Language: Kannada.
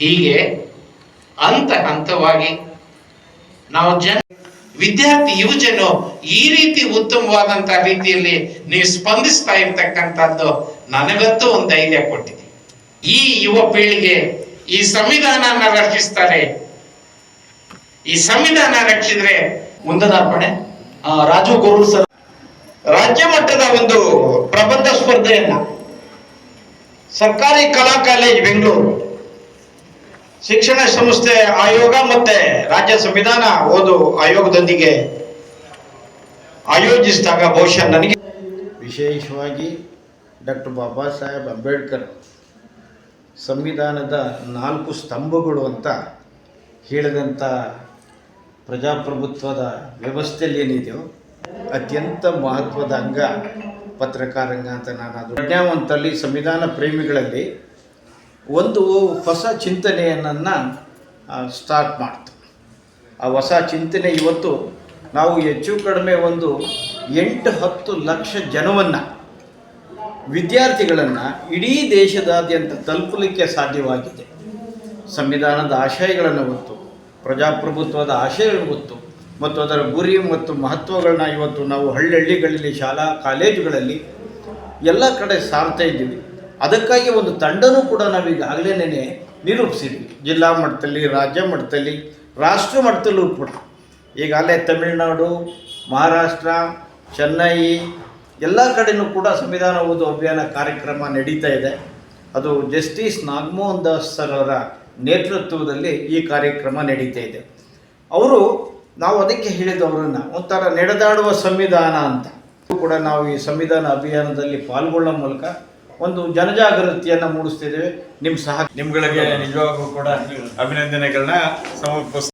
ಹೀಗೆ ಹಂತ ಹಂತವಾಗಿ ನಾವು ಜನ ವಿದ್ಯಾರ್ಥಿ ಯುವಜನು ಈ ರೀತಿ ಉತ್ತಮವಾದಂತ ರೀತಿಯಲ್ಲಿ ನೀವು ಸ್ಪಂದಿಸ್ತಾ ಇರ್ತಕ್ಕಂಥದ್ದು ನನಗಂತೂ ಒಂದು ಧೈರ್ಯ ಕೊಟ್ಟಿದೆ. ಈ ಯುವ ಪೀಳಿಗೆ ಈ ಸಂವಿಧಾನ ರಕ್ಷಿಸ್ತಾರೆ. ಈ ಸಂವಿಧಾನ ರಕ್ಷಿದ್ರೆ ಮುಂದದಾರ್ಪಣೆ ರಾಜು ಗುರು ಸರ್. ರಾಜ್ಯ ಮಟ್ಟದ ಒಂದು ಪ್ರಬಂಧ ಸ್ಪರ್ಧೆಯನ್ನ ಸರ್ಕಾರಿ ಕಲಾ ಕಾಲೇಜ್ ಬೆಂಗಳೂರು ಶಿಕ್ಷಣ ಸಂಸ್ಥೆ ಆಯೋಗ ಮತ್ತೆ ರಾಜ್ಯ ಸಂವಿಧಾನ ಓದು ಆಯೋಗದೊಂದಿಗೆ ಆಯೋಜಿಸಿದಾಗ ಬಹುಶಃ ನನಗೆ ವಿಶೇಷವಾಗಿ ಡಾಕ್ಟರ್ ಬಾಬಾ ಸಾಹೇಬ್ ಅಂಬೇಡ್ಕರ್ ಸಂವಿಧಾನದ ನಾಲ್ಕು ಸ್ತಂಭಗಳು ಅಂತ ಹೇಳಿದಂಥ ಪ್ರಜಾಪ್ರಭುತ್ವದ ವ್ಯವಸ್ಥೆಯಲ್ಲಿ ಏನಿದೆಯೋ ಅತ್ಯಂತ ಮಹತ್ವದ ಅಂಗ ಪತ್ರಕಾರಂಗ ಅಂತ ನಾನು ಅದು ಪ್ರಜ್ಞಾವಂತಲ್ಲಿ ಸಂವಿಧಾನ ಪ್ರೇಮಿಗಳಲ್ಲಿ ಒಂದು ಹೊಸ ಚಿಂತನೆಯನ್ನು ಸ್ಟಾರ್ಟ್ ಮಾಡ್ತು. ಆ ಹೊಸ ಚಿಂತನೆ ಇವತ್ತು ನಾವು ಹೆಚ್ಚು ಕಡಿಮೆ ಒಂದು ಎಂಟು ಹತ್ತು ಲಕ್ಷ ಜನವನ್ನು, ವಿದ್ಯಾರ್ಥಿಗಳನ್ನು ಇಡೀ ದೇಶದಾದ್ಯಂತ ತಲುಪಲಿಕ್ಕೆ ಸಾಧ್ಯವಾಗಿದೆ. ಸಂವಿಧಾನದ ಆಶಯಗಳನ್ನು ಗೊತ್ತು ಪ್ರಜಾಪ್ರಭುತ್ವದ ಆಶಯಗಳು ಗೊತ್ತು. ಮತ್ತು ಅದರ ಗುರಿ ಮತ್ತು ಮಹತ್ವಗಳನ್ನ ಇವತ್ತು ನಾವು ಹಳ್ಳಿಹಳ್ಳಿಗಳಲ್ಲಿ, ಶಾಲಾ, ಕಾಲೇಜುಗಳಲ್ಲಿ ಎಲ್ಲ ಕಡೆ ಸಾರ್ತಾ ಇದ್ದೀವಿ. ಅದಕ್ಕಾಗಿ ಒಂದು ತಂಡನೂ ಕೂಡ ನಾವೀಗಾಗಲೇ ನಿರೂಪಿಸಿದ್ವಿ. ಜಿಲ್ಲಾ ಮಟ್ಟದಲ್ಲಿ, ರಾಜ್ಯ ಮಟ್ಟದಲ್ಲಿ, ರಾಷ್ಟ್ರ ಮಟ್ಟದಲ್ಲೂ ಕೂಡ. ಈಗಾಗಲೇ ತಮಿಳುನಾಡು, ಮಹಾರಾಷ್ಟ್ರ, ಚೆನ್ನೈ, ಎಲ್ಲ ಕಡೆನೂ ಕೂಡ ಸಂವಿಧಾನ ಓದು ಅಭಿಯಾನ ಕಾರ್ಯಕ್ರಮ ನಡೀತಾ ಇದೆ. ಅದು ಜಸ್ಟಿಸ್ ನಾಗಮೋಹನ್ ದಾಸ್ ಸರ್ ಅವರ ನೇತೃತ್ವದಲ್ಲಿ ಈ ಕಾರ್ಯಕ್ರಮ ನಡೀತಾ ಇದೆ. ಅವರು ನಾವು ಅದಕ್ಕೆ ಹೇಳಿದವರನ್ನು ಒಂಥರ ನಡೆದಾಡುವ ಸಂವಿಧಾನ ಅಂತ. ಕೂಡ ನಾವು ಈ ಸಂವಿಧಾನ ಅಭಿಯಾನದಲ್ಲಿ ಪಾಲ್ಗೊಳ್ಳೋ ಮೂಲಕ ಒಂದು ಜನಜಾಗೃತಿಯನ್ನು ಮೂಡಿಸ್ತಿದ್ದೇವೆ ನಿಮ್ಮ ಸಹ ನಿಮ್ಗಳಿಗೆ ನಿಜವಾಗೂ ಕೂಡ ಅಭಿನಂದನೆಗಳನ್ನ ಸಮರ್ಪಿಸ್